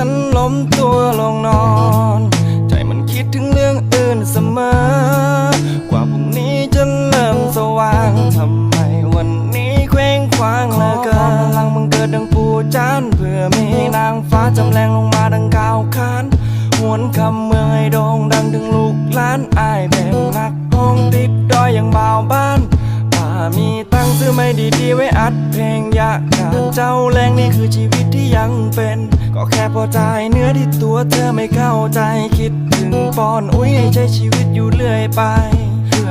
ฉันล้มตัวลงนอน ใจมันคิดถึงเรื่องอื่นเสมอ กว่าพรุ่งนี้จะเริ่มสว่างทำไมวันนี้เคว้งคว้างเหลือเกินพลังมึงเกิดดังปูจานเพื่อมีนางฟ้าจำแรงลงมาดังกาวคานหวนคำเมืองให้โด่งดังถึงลูกหลานอายเป็นนักห้องติดดอยอย่างบ่าวบ้านถ้ามีต งค์ซื้อไม่ดีๆไว้อัดเพลงยากการเจ้าแรงนี่คือชีวิตที่ยังเป็น ก็แค่พอใจเนื้อที่ตัวเธอไม่เข้าใจคิดถึงปอนอุ้ยให้ใช้ชีวิตอยู่เรื่อยไป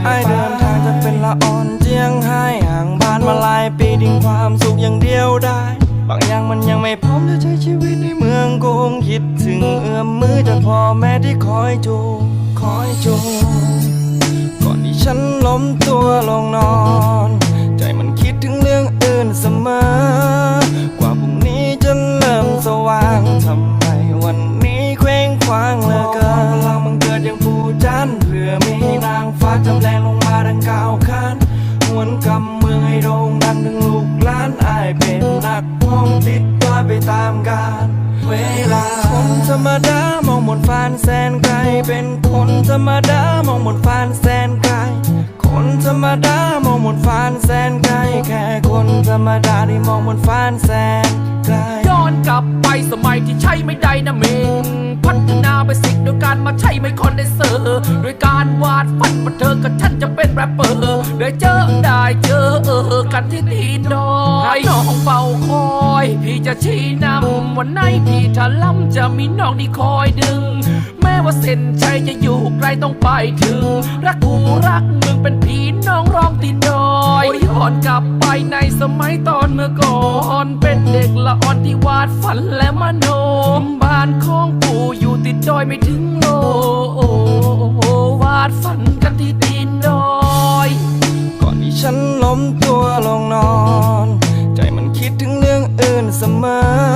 ไอเดินทางจะเป็นละอ่อนเจียงไห้ห่างบ้านมาหลายปีดิ้งความสุขอย่างเดียวได้ บางอย่างมันยังไม่พร้อมจะใช้ชีวิตในเมืองกรุงคิดถึงเอื้อมมือจากพ่อแม่ที่คอยจูคอยจูก่อนที่ฉันล้มตัวลงนอน เสมอ กว่าพรุ่งนี้จะเริ่มสว่างทำไมวันนี้เคว้งคว้างเหลือเกินพลังมันเกิดอย่างปูจันเพื่อมีนางฟ้าจำแรงลงมาดังก้าวขานหวนกำเมืองให้โด่งดังถึงลูกหลานอายเป็นนักห้องติดตาไปตามกาลเวลาคนธรรมดามองบนฟ้านแสนไกล เป็นคนธรรมดามองบนฟ้านแสนไกล คนธรรมดามองบนฟ้านแสนไกลแค่คนธรรมดาที่มองบนฟ้านแสนไกลย้อนกลับไปสมัยที่ใช่ไม่ได้นะเมงพัฒนาไปสิ่งโดยการมาใช้ไม่คอนเดนเซอร์โดยการวาดฝันว่าเธอกับฉันจะเป็นแรปเปอร์ได้เจอได้เจอเออกันที่ตีนดอยน้องเฝ้าคอย พี่จะชี้นำวันไหนพี่ถ้าล้ำจะมีน้องที่คอยดึง แม้ว่าเส้นชัยจะอยู่ไกลต้องไปถึงรักกู ละอ่อนที่วาดฝันและมโนบ้านของปู่อยู่ติดดอยไม่ถึงโลวาดฝันกันที่ตีนดอยก่อนที่ฉันล้มตัวลงนอน ใจมันคิดถึงเรื่องอื่นเสมอ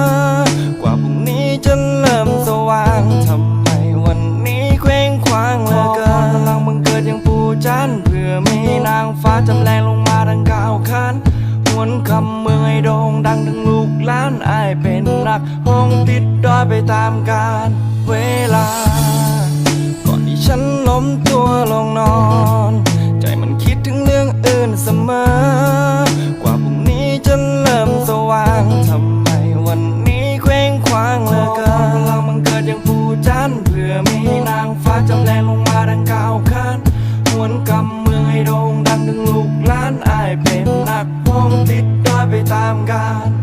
วนคำเมืองให้โด่งดังถึงลูกล้านอายเป็นนักห้องติดดอยไปตามกาลเวลา ก่อนที่ฉันล้มตัวลงนอน ใจมันคิดถึงเรื่องอื่นเสมอ ก